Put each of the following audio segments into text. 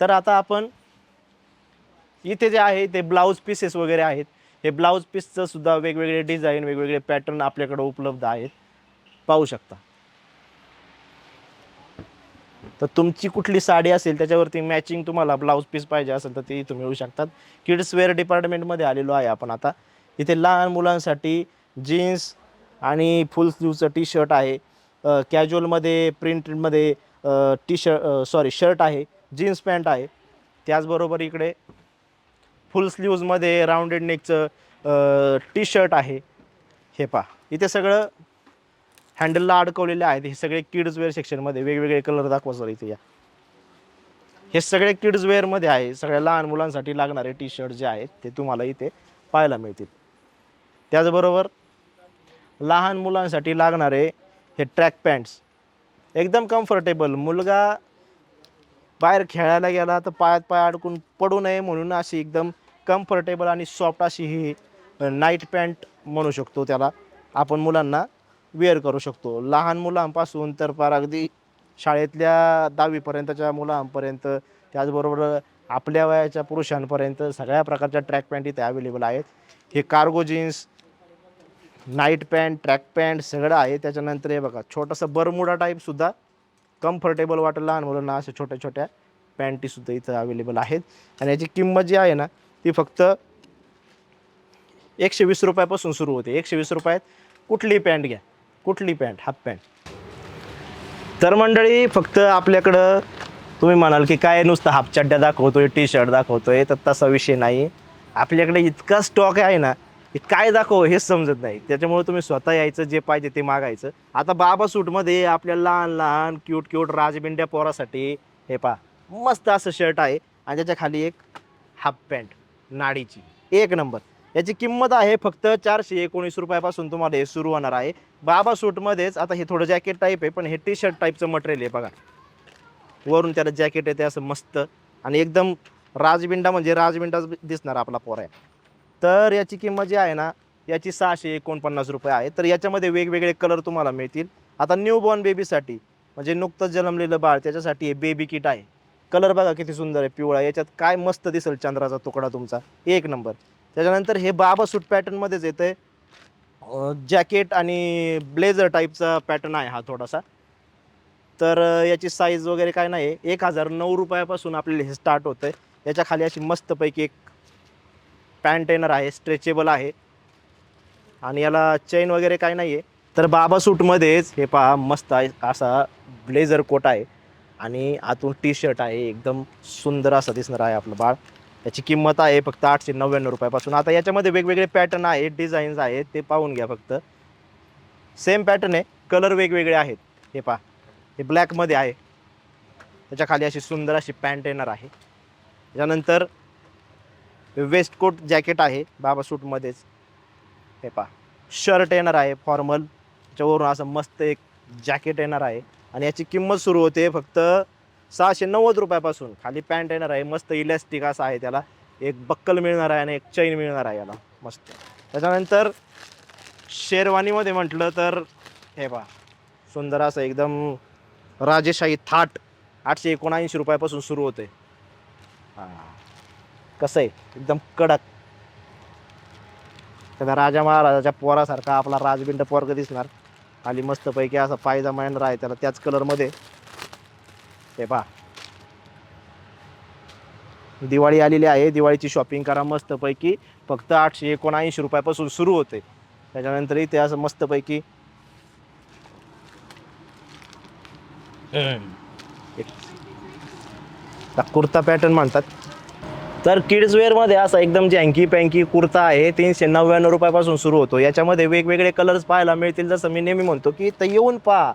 तर आता आपण इथे जे आहे ते ब्लाऊज पीसेस वगैरे आहेत. हे ब्लाऊज पीसचं सुद्धा वेगवेगळे डिझाईन वेगवेगळे पॅटर्न आपल्याकडे उपलब्ध आहेत. पाहू शकता. तर तुमची कुठली साडी असेल त्याच्यावरती मॅचिंग तुम्हाला ब्लाऊज पीस पाहिजे असेल तर ते तुम्ही मिळू शकतात. किड्स वेअर डिपार्टमेंटमध्ये आलेलो आहे आपण आता. इथे लहान मुलांसाठी जीन्स आणि फुल स्लीवचं टी शर्ट आहे. कॅज्युअलमध्ये प्रिंटेडमध्ये टी शर्ट सॉरी शर्ट आहे. जीन्स पॅन्ट आहे. त्याचबरोबर इकडे फुल स्लीव्जमध्ये राऊंडेड नेकचं टी शर्ट आहे. हे पहा. इथे सगळं हँडलला अडकवलेले आहेत. हे सगळे किड्स वेअर सेक्शनमध्ये वेगवेगळे कलर दाखवा सर इथे या. हे सगळे किड्स वेअरमध्ये आहे. सगळ्या लहान मुलांसाठी लागणारे टी शर्ट जे आहेत ते तुम्हाला इथे पाहायला मिळतील. त्याचबरोबर लहान मुलांसाठी लागणारे हे ट्रॅक पॅन्ट्स एकदम कम्फर्टेबल मुलगा बाहेर खेळायला गेला तर पायात पाय अडकून पडू नये म्हणून अशी एकदम कम्फर्टेबल आणि सॉफ्ट अशी ही नाईट पॅन्ट म्हणू शकतो त्याला. आपण मुलांना वेअर करू शकतो. लहान मुलांपासून तर फार अगदी शाळेतल्या दहावीपर्यंतच्या मुलांपर्यंत त्याचबरोबर आपल्या वयाच्या पुरुषांपर्यंत सगळ्या प्रकारच्या ट्रॅक पॅन्ट इथे अवेलेबल आहेत. हे cargo jeans night pant track pant सगळं आहे. त्याच्यानंतर हे बघा छोटंसं बरमुडा टाईपसुद्धा कम्फर्टेबल वाटेल लहान मुलांना अशा छोट्या छोट्या पॅन्टीसुद्धा इथं अवेलेबल आहेत. आणि याची किंमत जी आहे ना ती फक्त एकशे वीस रुपयापासून सुरू होते. एकशे वीस रुपयात कुठली पॅन्ट घ्या? कुठली पॅन्ट हाफ पॅन्ट तर मंडळी फक्त आपल्याकडं तुम्ही म्हणाल की काय नुसतं हाफ चड्ड्या दाखवतोय टी शर्ट दाखवतोय तर तसा विषय नाही. आपल्याकडे इतका स्टॉक आहे ना की काय दाखव हेच समजत नाही. त्याच्यामुळे तुम्ही स्वतः यायचं जे पाहिजे ते मागायचं. आता बाबा सूटमध्ये आपल्या लहान लहान क्यूट क्यूट राजबिंड्या पोरासाठी हे पा मस्त असं शर्ट आहे आणि त्याच्याखाली एक हाफ पॅन्ट नाडीची. एक नंबर याची किंमत आहे फक्त चारशे एकोणीस रुपयापासून तुम्हाला हे सुरू होणार आहे. बाबा सूटमध्येच आता हे थोडं जॅकेट टाईप आहे पण हे टी शर्ट टाईपचं मटेरियल आहे बघा. वरून त्याला जॅकेट येते असं मस्त आणि एकदम राजबिंडा म्हणजे राजबिंडा दिसणार आपला पोरा. तर याची किंमत जी आहे ना याची सहाशे एकोणपन्नास रुपये आहे. तर याच्यामध्ये वेगवेगळे कलर तुम्हाला मिळतील. आता न्यू बॉर्न बेबीसाठी म्हणजे नुकतंच जन्मलेलं बाळ त्याच्यासाठी हे बेबी किट आहे. कलर बघा किती सुंदर आहे पिवळा याच्यात काय मस्त दिसेल चंद्राचा तुकडा तुमचा. एक नंबर त्याच्यानंतर हे बाबा सूट पॅटर्नमध्येच येतं आहे जॅकेट आणि ब्लेझर टाईपचा पॅटर्न आहे हा थोडासा. तर याची साईज वगैरे काय नाही आहे एक हजार नऊ रुपयापासून आपल्याला हे स्टार्ट होतं आहे याच्या खाली अशी मस्तपैकी एक पॅन्ट आहे स्ट्रेचेबल आहे. आणि याला चेन वगैरे काय नाही आहे तर बाबा सूटमध्येच हे पहा मस्त आहे असा ब्लेझर कोट आहे. आणि आतून टी शर्ट आहे एकदम सुंदर असं दिसणार आहे आपलं बाळ. याची किंमत आहे फक्त आठशे नव्याण्णव रुपयापासून. आता याच्यामध्ये वेगवेगळे पॅटर्न आहेत डिझाईन्स आहेत ते पाहून घ्या फक्त. सेम पॅटर्न आहे कलर वेगवेगळे आहेत. हे पहा हे ब्लॅकमध्ये आहे. त्याच्याखाली अशी सुंदर अशी पॅन्ट येणार आहे. त्याच्यानंतर वेस्टकोट जॅकेट आहे बाबा सूटमध्येच हे पहा. शर्ट येणार आहे फॉर्मल त्याच्यावरून असं मस्त एक जॅकेट येणार आहे. आणि याची किंमत सुरू होते फक्त सहाशे नव्वद रुपयापासून. खाली पॅन्ट येणार आहे मस्त इलॅस्टिक असं आहे त्याला. एक बक्कल मिळणार आहे आणि एक चैन मिळणार आहे याला. मस्त. त्याच्यानंतर शेरवानीमध्ये म्हटलं तर हे पहा. सुंदर असं एकदम राजेशाही थाट. आठशे एकोणऐंशी रुपयापासून सुरू होते. हां. कसं आहे? एकदम कडक. त्या राजा महाराजाच्या पोरासारखा आपला राजबिंड पोरग दिसणार. खाली मस्तपैकी असा पायजामा येणार आहे त्याला त्याच कलरमध्ये हे पहा. दिवाळी आलेली आहे. दिवाळीची शॉपिंग करा मस्तपैकी. फक्त आठशे एकोणऐंशी रुपयापासून सुरू होते. त्याच्यानंतर इथे असं मस्तपैकी कुर्ता पॅटर्न म्हणतात. तर किड्सवेअरमध्ये असा एकदम जँकी पँकी कुर्ता आहे तीनशे नव्याण्णव रुपयापासून सुरू होतो. याच्यामध्ये वेगवेगळे कलर्स पाहायला मिळतील. जसं मी नेहमी म्हणतो की इथं येऊन पहा.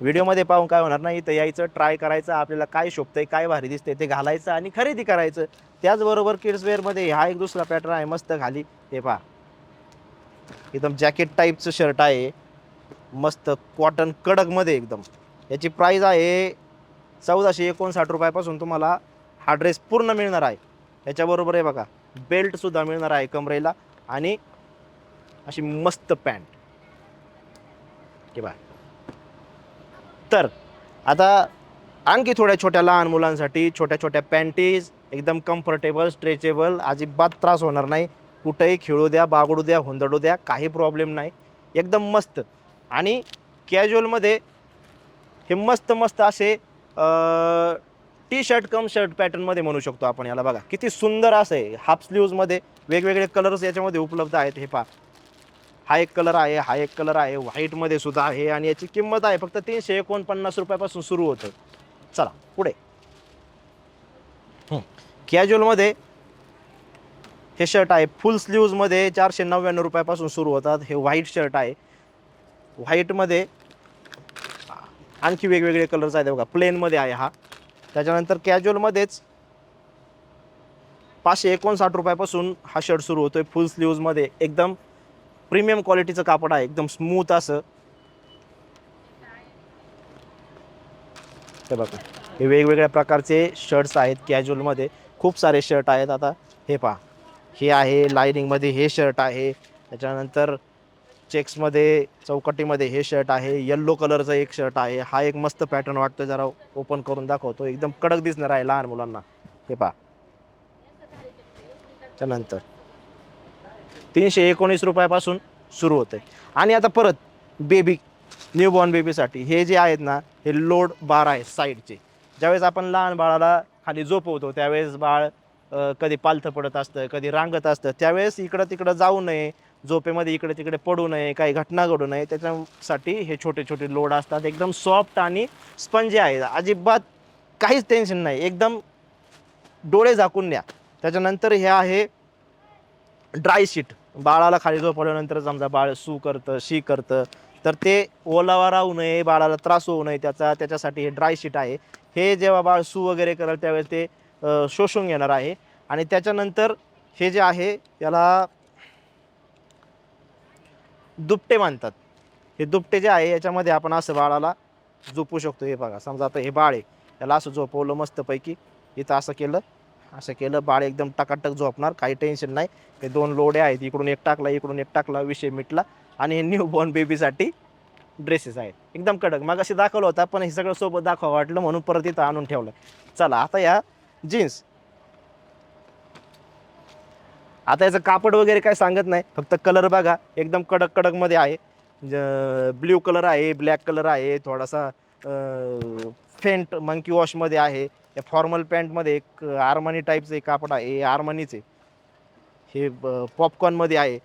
व्हिडिओमध्ये पाहून काय होणार नाही. इथं यायचं ट्राय करायचं. आपल्याला काय शोभतंय काय भारी दिसतंय ते घालायचं आणि खरेदी करायचं. त्याचबरोबर किड्सवेअरमध्ये हा एक दुसरा पॅटर्न आहे. मस्त खाली. हे पहा. एकदम जॅकेट टाईपचं शर्ट आहे. मस्त कॉटन कडकमध्ये एकदम. याची प्राईज आहे चौदाशे एकोणसाठ रुपयापासून तुम्हाला हा ड्रेस पूर्ण मिळणार आहे. याच्याबरोबर आहे बघा बेल्टसुद्धा मिळणार आहे कमरेला आणि अशी मस्त पॅन्ट की बा तर आता आणखी थोड्या छोट्या लहान मुलांसाठी छोट्या छोट्या पॅन्टीज एकदम कम्फर्टेबल स्ट्रेचेबल अजिबात त्रास होणार नाही. कुठेही खेळू द्या बागडू द्या हुंदडू द्या काही प्रॉब्लेम नाही. एकदम मस्त. आणि कॅज्युअलमध्ये हे मस्त मस्त असे टी शर्ट कम शर्ट पॅटर्नमध्ये म्हणू शकतो आपण याला. बघा किती सुंदर असं आहे हाफ स्लीव्जमध्ये वेगवेगळे कलर्स याच्यामध्ये उपलब्ध आहेत हे पहा. हा एक कलर आहे हा एक कलर आहे व्हाईटमध्ये सुद्धा आहे आणि याची किंमत आहे फक्त तीनशे एकोणपन्नास रुपयापासून सुरू होतं. चला पुढे. कॅज्युअलमध्ये हे शर्ट आहे. फुल स्लीव्जमध्ये चारशे नव्याण्णव रुपयापासून सुरू होतात. हे व्हाईट शर्ट आहे. व्हाईटमध्ये आणखी वेगवेगळे कलर्स आहेत. बघा प्लेनमध्ये आहे हा. त्याच्यानंतर कॅज्युअलमध्येच पाचशे एकोणसाठ रुपयापासून हा शर्ट सुरू होतो आहे फुल स्लीव्जमध्ये एकदम प्रीमियम क्वालिटीचं कापड आहे. एकदम स्मूथ असं. हे बघा. हे वेगवेगळ्या प्रकारचे शर्ट्स आहेत कॅज्युअलमध्ये खूप सारे शर्ट आहेत आता. हे पहा. हे आहे लायनिंगमध्ये हे शर्ट आहे. त्याच्यानंतर चेक्समध्ये चौकटीमध्ये हे शर्ट आहे येल्लो कलरचा एक शर्ट आहे. हा एक मस्त पॅटर्न वाटतो जरा ओपन करून दाखवतो. एकदम कडक दिसणार आहे लहान मुलांना. हे पहा. त्यानंतर तीनशे एकोणीस रुपयापासून सुरू होते. आणि आता परत बेबी न्यूबॉर्न बेबीसाठी हे जे आहेत ना हे लोड बार आहे साईडचे ज्यावेळेस आपण लहान बाळाला खाली झोपवतो त्यावेळेस बाळ कधी पालथं पडत असतं कधी रांगत असतं त्यावेळेस इकडं तिकडं जाऊ नये झोपेमध्ये इकडे तिकडे पडू नये काही घटना घडू नये त्याच्यासाठी हे छोटे छोटे लोड असतात एकदम सॉफ्ट आणि स्पंजी आहे अजिबात काहीच टेन्शन नाही. एकदम डोळे झाकून द्या त्याच्यानंतर हे आहे ड्राय शीट बाळाला खाली झोपवल्यानंतर समजा बाळ सू करतं शी करतं तर ते ओलावा राहू नये बाळाला त्रास होऊ नये त्याचा त्याच्यासाठी हे ड्राय शीट आहे. हे जेव्हा बाळ सू वगैरे करेल त्यावेळेस ते शोषून घेणार आहे. आणि त्याच्यानंतर हे जे आहे याला दुपटे मानतात. हे दुपटे जे आहे याच्यामध्ये आपण असं बाळाला झोपू शकतो. हे बघा समजा आता हे बाळ आहे. याला असं झोपवलं मस्तपैकी. इथं असं केलं असं केलं. बाळ एकदम टकाटक झोपणार काही टेन्शन नाही. हे दोन लोडे आहेत. इकडून एक टाकला इकडून एक टाकला विषय मिटला. आणि हे न्यू बॉर्न बेबीसाठी ड्रेसेस आहेत. एकदम कडक. मग असे दाखवलं होता पण हे सगळं सोबत दाखवा वाटलं म्हणून परत इथं आणून ठेवलं. चला आता या जीन्स आता याचं कापड वगैरे काय सांगत नाही फक्त कलर बघा एकदम कडक कडकमध्ये आहे. ब्ल्यू कलर आहे ब्लॅक कलर आहे थोडासा फेंट मंकी वॉशमध्ये आहे. या फॉर्मल पॅन्टमध्ये एक आर्मनी टाईपचं एक कापड आहे हे आर्मनीचे हे पॉपकॉर्नमध्ये आहे.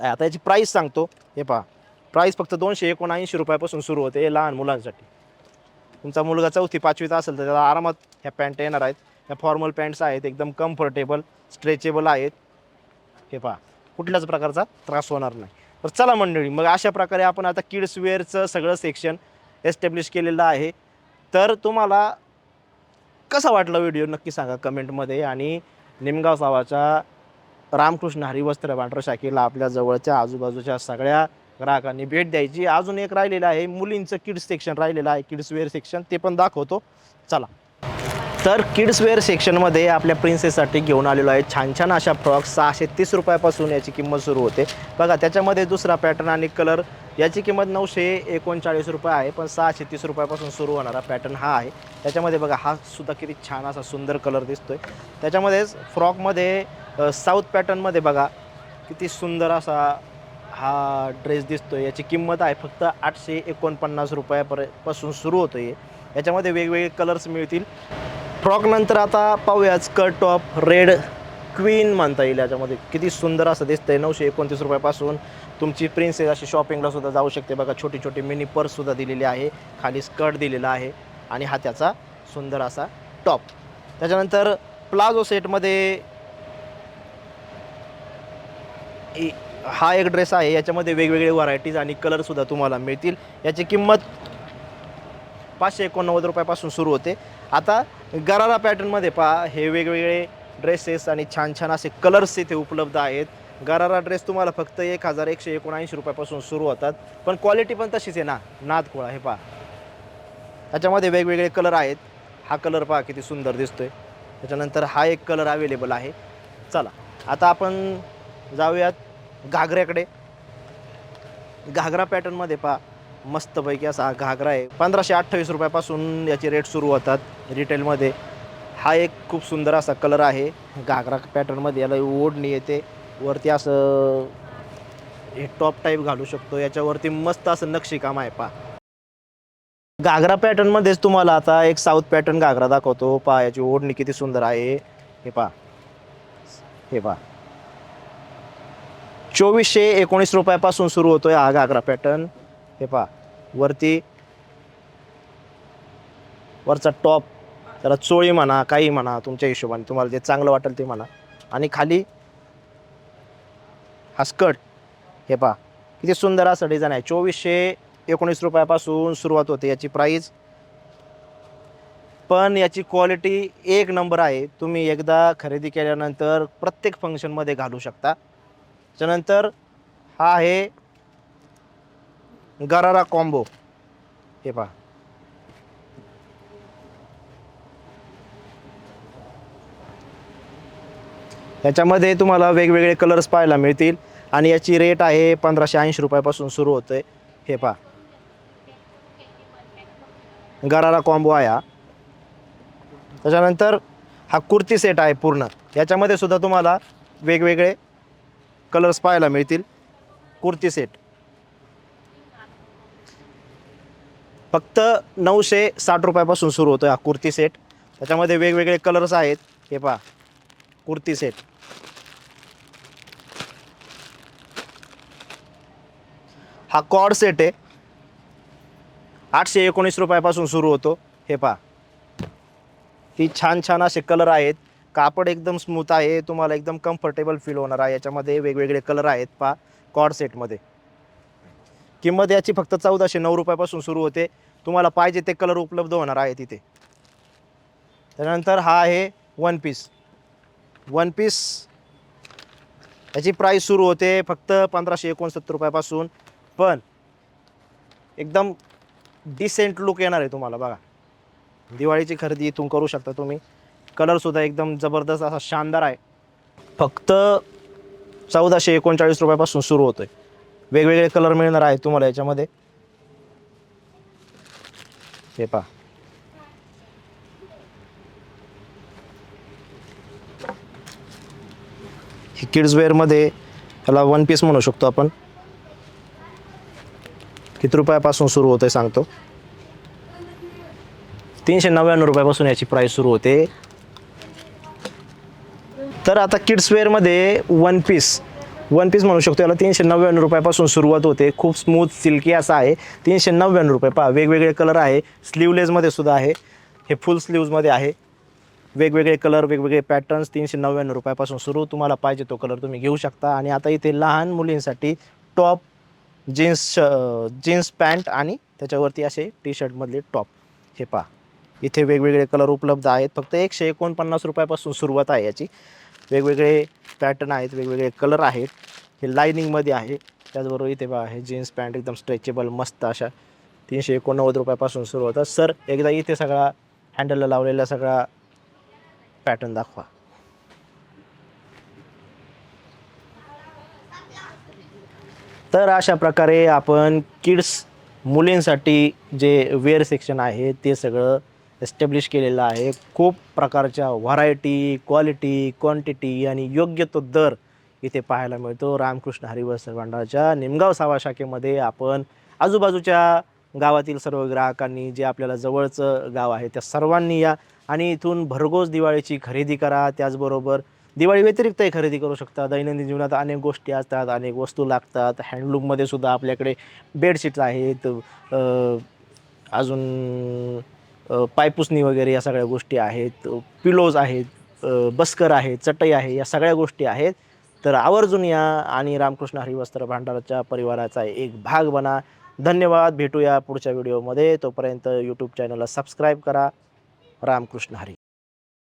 आता याची प्राईस सांगतो. हे पहा प्राईस फक्त दोनशे एकोणऐंशी रुपयापासून सुरू होते हे लहान मुलांसाठी. तुमचा मुलगा चौथी पाचवीत असेल तर त्याला आरामात ह्या पॅन्ट येणार आहेत. ह्या फॉर्मल पॅन्ट्स आहेत एकदम कम्फर्टेबल स्ट्रेचेबल आहेत. हे पहा कुठल्याच प्रकारचा त्रास होणार नाही. तर चला मंडळी मग अशा प्रकारे आपण आता किड्स वेअरचं सगळं सेक्शन एस्टॅब्लिश केलेलं आहे. तर तुम्हाला कसा वाटला व्हिडिओ नक्की सांगा कमेंटमध्ये आणि निमगाव सावाच्या रामकृष्ण हरिवस्त्र भांडर शाखेला आपल्या जवळच्या आजूबाजूच्या सगळ्या ग्राहकांनी भेट द्यायची. अजून एक राहिलेलं आहे मुलींचं किड्स सेक्शन राहिलेलं आहे किड्स वेअर सेक्शन ते पण दाखवतो. चला. तर किड्स वेअर सेक्शनमध्ये आपल्या प्रिन्सेससाठी घेऊन आलेलो आहे. छान छान अशा फ्रॉक सहाशे तीस रुपयापासून याची किंमत सुरू होते. बघा त्याच्यामध्ये दुसरा पॅटर्न आणि कलर याची किंमत नऊशे एकोणचाळीस रुपये आहे पण सहाशे तीस रुपयापासून सुरू होणारा पॅटर्न हा आहे. त्याच्यामध्ये बघा हा सुद्धा किती छान असा सुंदर कलर दिसतो आहे त्याच्यामध्येच फ्रॉकमध्ये साऊथ पॅटर्नमध्ये बघा किती सुंदर असा हा ड्रेस दिसतोय. याची किंमत आहे फक्त आठशे एकोणपन्नास रुपयापर्यंतपासून सुरू होतो आहे याच्यामध्ये वेगवेगळे कलर्स मिळतील. फ्रॉक नंतर आता पाहूया स्कर्ट टॉप रेड क्वीन म्हणता येईल याच्यामध्ये. किती सुंदर असं दिसतंय. नऊशे एकोणतीस रुपयापासून तुमची प्रिन्सेस अशी शॉपिंगला सुद्धा जाऊ शकते. बघा छोटी छोटी मिनी पर्ससुद्धा दिलेली आहे. खाली स्कर्ट दिलेला आहे आणि हा त्याचा सुंदर असा टॉप त्याच्यानंतर प्लाझो सेटमध्ये हा एक ड्रेस आहे. याच्यामध्ये वेगवेगळे व्हरायटीज आणि कलरसुद्धा तुम्हाला मिळतील. याची किंमत पाचशे एकोणनव्वद रुपयापासून सुरू होते. आता गरारा पॅटर्नमध्ये पहा हे वेगवेगळे ड्रेसेस आणि छान छान असे कलर्स इथे उपलब्ध आहेत. गरारा ड्रेस तुम्हाला फक्त एक हजार एकशे एकोणऐंशी रुपयापासून सुरू होतात. पण क्वालिटी पण तशीच आहे ना नादखोळा हे पहा. त्याच्यामध्ये वेगवेगळे कलर आहेत. हा कलर पहा किती सुंदर दिसतोय. त्याच्यानंतर हा एक कलर अवेलेबल आहे. चला आता आपण जाऊयात घागऱ्याकडे. घागरा पॅटर्नमध्ये पहा मस्तपैकी असा हा घागरा आहे. पंधराशे अठ्ठावीस रुपयापासून याचे रेट सुरू होतात रिटेलमध्ये हा एक खूप सुंदर असा कलर आहे. घागरा पॅटर्नमध्ये याला ओढणी येते. वरती असं हे टॉप टाईप घालू शकतो. याच्यावरती मस्त असं नक्षीकाम आहे पा घागरा पॅटर्नमध्येच तुम्हाला आता एक साऊथ पॅटर्न घागरा दाखवतो. पा याची ओढणी किती सुंदर आहे. हे पा हे पा चोवीसशे एकोणीस रुपयापासून सुरू होतोय हा घागरा पॅटर्न हे पहा वरती वरचा टॉप त्याला चोळी म्हणा काही म्हणा तुमच्या हिशोबाने तुम्हाला जे चांगलं वाटेल ते म्हणा. आणि खाली हा स्कर्ट हे पहा किती सुंदर असं डिझाईन आहे. चोवीसशे एकोणीस रुपयापासून सुरुवात होते याची प्राईज पण याची क्वालिटी एक नंबर आहे. तुम्ही एकदा खरेदी केल्यानंतर प्रत्येक फंक्शनमध्ये घालू शकता. त्याच्यानंतर हा आहे गरारा कॉम्बो. हे पहा. याच्यामध्ये तुम्हाला वेगवेगळे कलर्स पाहायला मिळतील. आणि याची रेट आहे पंधराशे ऐंशी रुपयापासून सुरू होते हे पहा. गरारा कॉम्बो आहे हा. त्याच्यानंतर हा कुर्ती सेट आहे पूर्ण. याच्यामध्ये सुद्धा तुम्हाला वेगवेगळे कलर्स पाहायला मिळतील. कुर्ती सेट फक्त नऊशे साठ रुपयापासून सुरू होतो हा कुर्ती सेट त्याच्यामध्ये वेगवेगळे कलर्स आहेत. हे पहा कुर्ती सेट हा कॉड सेट आहे. आठशे एकोणीस रुपयापासून सुरू होतो. हे पहा ती छान छान असे कलर आहेत. कापड एकदम स्मूथ आहे. तुम्हाला एकदम कम्फर्टेबल फील होणार आहे. याच्यामध्ये वेगवेगळे कलर आहेत. पहा कॉड सेटमध्ये किंमत याची फक्त चौदाशे नऊ रुपयापासून सुरू होते. तुम्हाला पाहिजे ते कलर उपलब्ध होणार आहे तिथे. त्यानंतर हा आहे वन पीस वन पीस याची प्राईस सुरू होते फक्त पंधराशे एकोणसत्तर रुपयापासून. पण एकदम डिसेंट लुक येणार आहे तुम्हाला बघा. दिवाळीची खरेदी इथून करू शकता तुम्ही. कलरसुद्धा एकदम जबरदस्त असा शानदार आहे. फक्त चौदाशे एकोणचाळीस रुपयापासून सुरू होतो आहे वेगवेगळे कलर मिळणार आहेत तुम्हाला याच्यामध्ये. हे पहा. किड्सवेअरमध्ये किड्स वेअरमध्ये वन पीस म्हणू शकतो आपण. किती रुपयापासून सुरू होते सांगतो. तीनशे नव्याण्णव रुपयापासून याची प्राईस सुरू होते. तर आता किड्स वेअरमध्ये वन पीस वन पीस म्हणू शकतो. याला तीनशे नव्याण्णव रुपयापासून सुरुवात होते. खूप स्मूथ सिल्की असा आहे. तीनशे नव्याण्णव रुपये. पहा वेगवेगळे कलर आहे. स्लीवलेसमध्ये सुद्धा आहे. हे फुल स्लीव्जमध्ये आहे. वेगवेगळे कलर वेगवेगळे पॅटर्न्स तीनशे नव्याण्णव रुपयापासून सुरू तुम्हाला पाहिजे तो कलर तुम्ही घेऊ शकता. आणि आता इथे लहान मुलींसाठी टॉप जीन्स जीन्स पॅन्ट आणि त्याच्यावरती असे टी शर्टमधले टॉप हे पहा. इथे वेगवेगळे कलर उपलब्ध आहेत. फक्त एकशे एकोणपन्नास रुपयापासून सुरुवात आहे याची. वेगवेगळे पॅटर्न आहेत वेगवेगळे कलर आहेत. हे लायनिंगमध्ये आहे. त्याचबरोबर इथे बघा हे जीन्स पॅन्ट एकदम स्ट्रेचेबल मस्त अशा तीनशे एकोणनव्वद रुपयापासून सुरू होतात सर एकदा इथे सगळा हँडलला लावलेला सगळा पॅटर्न दाखवा. तर अशा प्रकारे आपण किड्स मुलींसाठी जे वेअर सेक्शन आहे ते सगळं एस्टॅब्लिश केलेलं आहे. खूप प्रकारच्या व्हरायटी क्वालिटी क्वांटिटी आणि योग्य तो दर इथे पाहायला मिळतो. रामकृष्ण हरिवस्त्र भांडाराच्या निमगाव सावा शाखेमध्ये आपण आजूबाजूच्या गावातील सर्व ग्राहकांनी जे आपल्याला जवळचं गाव आहे त्या सर्वांनी या आणि इथून भरघोस दिवाळीची खरेदी करा. त्याचबरोबर दिवाळी व्यतिरिक्तही खरेदी करू शकता. दैनंदिन जीवनात अनेक गोष्टी असतात अनेक वस्तू लागतात. हँडलूममध्ये सुद्धा आपल्याकडे बेडशीट्स आहेत. अजून पायपुसणी वगैरे या सगळ्या गोष्टी आहेत पिलोज आहेत बस्कर आहे चटई आहे या सगळ्या गोष्टी आहेत. तर आवर्जून या आणि रामकृष्ण हरिवस्त्र भांडाराच्या परिवाराचा एक भाग बना. धन्यवाद. भेटूया पुढच्या व्हिडिओमध्ये तोपर्यंत यूट्यूब चॅनलला सबस्क्राईब करा. रामकृष्ण हरी.